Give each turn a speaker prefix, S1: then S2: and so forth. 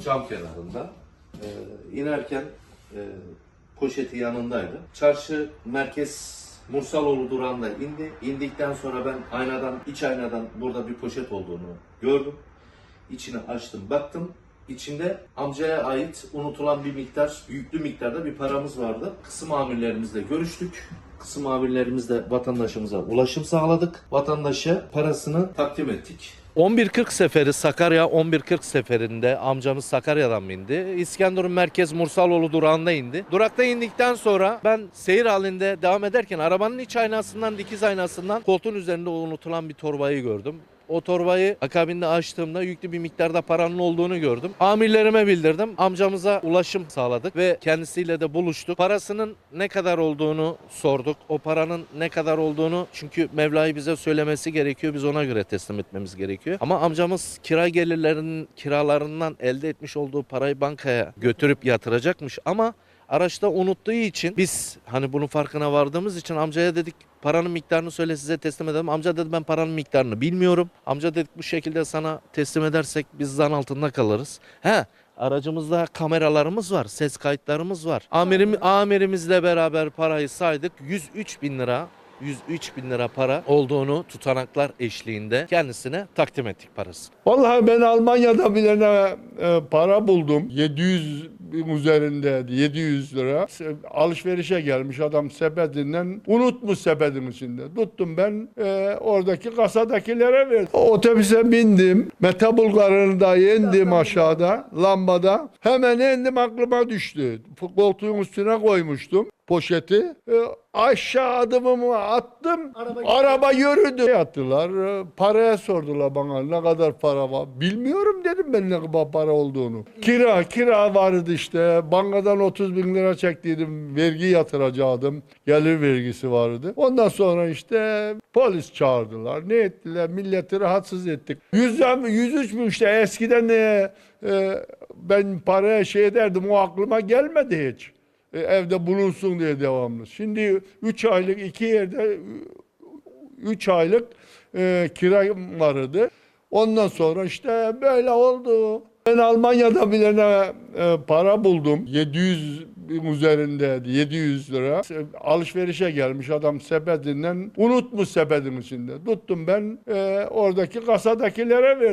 S1: cam kenarında. Ee, inerken e, poşeti yanındaydı. Çarşı merkez Mursaloğlu durağında indi. İndikten sonra ben aynadan, iç aynadan burada bir poşet olduğunu gördüm. İçini açtım, baktım. İçinde amcaya ait unutulan bir miktar, yüklü miktarda bir paramız vardı. Kısım amirlerimizle görüştük. Kısım amirlerimizle vatandaşımıza ulaşım sağladık. Vatandaşa parasını takdim ettik. 11.40 seferi Sakarya 11.40 seferinde amcamız Sakarya'dan bindi. İskenderun merkez Mursaloğlu durağında indi. Durakta indikten sonra ben seyir halinde devam ederken arabanın iç aynasından dikiz aynasından koltuğun üzerinde unutulan bir torbayı gördüm. O torbayı akabinde açtığımda yüklü bir miktarda paranın olduğunu gördüm. Amirlerime bildirdim. Amcamıza ulaşım sağladık ve kendisiyle de buluştuk. Parasının ne kadar olduğunu sorduk. O paranın ne kadar olduğunu çünkü Mevla'yı bize söylemesi gerekiyor. Biz ona göre teslim etmemiz gerekiyor. Ama amcamız kira gelirlerinin kiralarından elde etmiş olduğu parayı bankaya götürüp yatıracakmış ama araçta unuttuğu için biz hani bunun farkına vardığımız için amcaya dedik paranın miktarını söyle size teslim edelim. Amca dedi ben paranın miktarını bilmiyorum. Amca dedik bu şekilde sana teslim edersek biz zan altında kalırız. He aracımızda kameralarımız var, ses kayıtlarımız var. Amirim, amirimizle beraber parayı saydık. 103 bin lira 103 bin lira para olduğunu tutanaklar eşliğinde kendisine takdim ettik parasını.
S2: Vallahi ben Almanya'da bir tane e, para buldum. 700 bin üzerindeydi. 700 lira. Alışverişe gelmiş adam sepetinden unutmuş sepetin içinde. Tuttum ben e, oradaki kasadakilere verdim. Otobüse bindim. Mete Bulgarı'nda indim aşağıda lambada. Hemen indim aklıma düştü. Koltuğun üstüne koymuştum poşeti. E, aşağı adımımı attım. Araba, yürüdü. Yattılar. e, Paraya sordular bana ne kadar para var. Bilmiyorum dedim ben ne kadar para olduğunu. Kira, kira vardı işte. Bankadan 30 bin lira çektiydim. Vergi yatıracaktım. Gelir vergisi vardı. Ondan sonra işte polis çağırdılar. Ne ettiler? Milleti rahatsız ettik. 100, 103 bin işte eskiden e, e, ben paraya şey ederdim o aklıma gelmedi hiç. E, evde bulunsun diye devamlı. Şimdi 3 aylık iki yerde 3 aylık e, kira vardı. Ondan sonra işte böyle oldu. Ben Almanya'da bir tane e, para buldum. 700 bin üzerindeydi. 700 lira. Se- Alışverişe gelmiş adam sepetinden unutmuş sepetin içinde. Tuttum ben e, oradaki kasadakilere verdim.